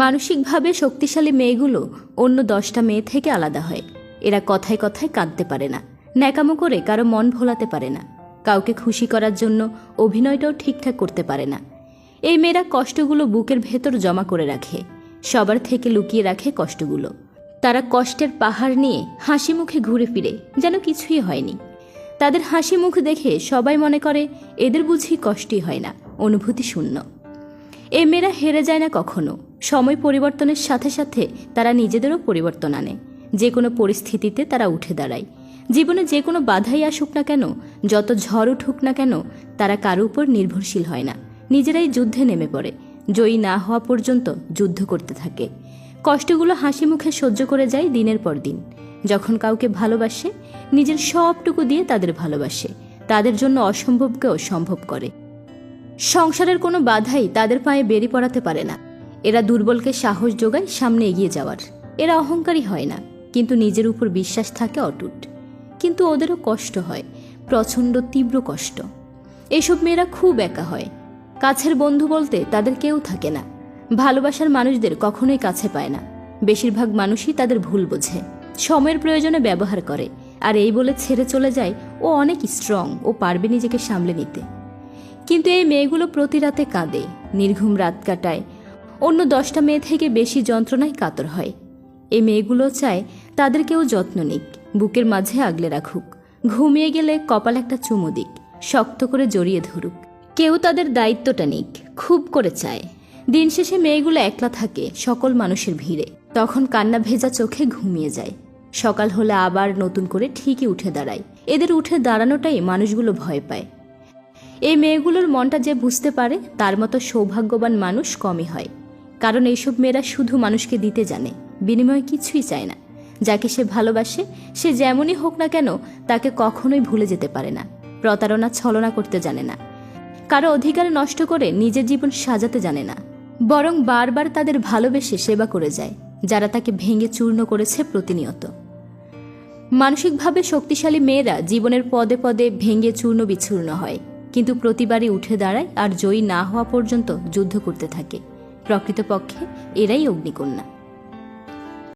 মানসিকভাবে শক্তিশালী মেয়েগুলো অন্য দশটা মেয়ে থেকে আলাদা হয়। এরা কথায় কথায় কাঁদতে পারে না, ন্যাকামো করে কারও মন ভোলাতে পারে না। কাউকে খুশি করার জন্য অভিনয়টাও ঠিকঠাক করতে পারে না। এই মেয়েরা কষ্টগুলো বুকের ভেতর জমা করে রাখে, সবার থেকে লুকিয়ে রাখে কষ্টগুলো। তারা কষ্টের পাহাড় নিয়ে হাসি মুখে ঘুরে ফিরে, যেন কিছুই হয়নি। তাদের হাসি মুখ দেখে সবাই মনে করে, এদের বুঝি কষ্টই হয় না, অনুভূতি শূন্য। এ মেয়েরা হেরে যায় না কখনো। সময় পরিবর্তনের সাথে সাথে তারা নিজেদেরও পরিবর্তন আনে। যে কোনো পরিস্থিতিতে তারা উঠে দাঁড়ায়। জীবনে যে কোনো বাধাই আসুক না কেন, যত ঝড় উঠুক না কেন, তারা কারও উপর নির্ভরশীল হয় না। নিজেরাই যুদ্ধে নেমে পড়ে। জয়ী না হওয়া পর্যন্ত যুদ্ধ করতে থাকে। কষ্টগুলো হাসি মুখে সহ্য করে যায় দিনের পর দিন। যখন কাউকে ভালোবাসে, নিজের সবটুকু দিয়ে তাদের ভালোবাসে। তাদের জন্য অসম্ভবকেও সম্ভব করে। সংসারের কোনো বাধাই তাদের পায়ে বেরি পড়াতে পারে না। এরা দুর্বলকে সাহস যোগায় সামনে এগিয়ে যাওয়ার। এরা অহংকারী হয় না, কিন্তু নিজের উপর বিশ্বাস থাকে অটুট। কিন্তু ওদেরও কষ্ট হয়, প্রচণ্ড তীব্র কষ্ট। এসব মেয়েরা খুব একা হয়। কাছের বন্ধু বলতে তাদের কেউ থাকে না। ভালোবাসার মানুষদের কখনোই কাছে পায় না। বেশিরভাগ মানুষই তাদের ভুল বোঝে, সময়ের প্রয়োজনে ব্যবহার করে, আর এই বলে ছেড়ে চলে যায়, ও অনেক স্ট্রং ও পারবে নিজেকে সামলে নিতে। কিন্তু এই মেয়েগুলো প্রতি রাতে কাঁদে, নির্ঘুম রাত কাটায় অন্য দশটা মেয়ে থেকে বেশি যন্ত্রণায় কাতর হয়। এই মেয়েগুলো চায় তাদের কেউ যত্ন নিক, বুকের মাঝে আগলে রাখুক। ঘুমিয়ে গেলে কপাল একটা চুমু দিক, শক্ত করে জড়িয়ে ধরুক। কেউ তাদের দায়িত্বটা নিক, খুব করে চায়। দিন শেষে মেয়েগুলো একলা থাকে, সকল মানুষের ভিড়ে। তখন কান্না ভেজা চোখে ঘুমিয়ে যায়। সকাল হলে আবার নতুন করে ঠিকই উঠে দাঁড়ায়। এদের উঠে দাঁড়ানোটাই মানুষগুলো ভয় পায়। এই মেয়েগুলোর মনটা যে বুঝতে পারে, তার মতো সৌভাগ্যবান মানুষ কমই হয়। কারণ এইসব মেয়েরা শুধু মানুষকে দিতে জানে, বিনিময়ে কিছুই চায় না। যাকে সে ভালোবাসে, সে যেমনই হোক না কেন তাকে কখনোই ভুলে যেতে পারে না, প্রতারণা, ছলনা করতে জানে না। কারও অধিকার নষ্ট করে নিজের জীবন সাজাতে জানে না। বরং বারবার তাদের ভালোবেসে সেবা করে যায়, যারা তাকে ভেঙে চূর্ণ করেছে প্রতিনিয়ত। মানসিকভাবে শক্তিশালী মেয়েরা জীবনের পদে পদে ভেঙে চূর্ণ বিচূর্ণ হয়, কিন্তু প্রতিবারই উঠে দাঁড়ায় আর জয়ী না হওয়া পর্যন্ত যুদ্ধ করতে থাকে। প্রকৃতপক্ষে এরাই অগ্নিকন্যা।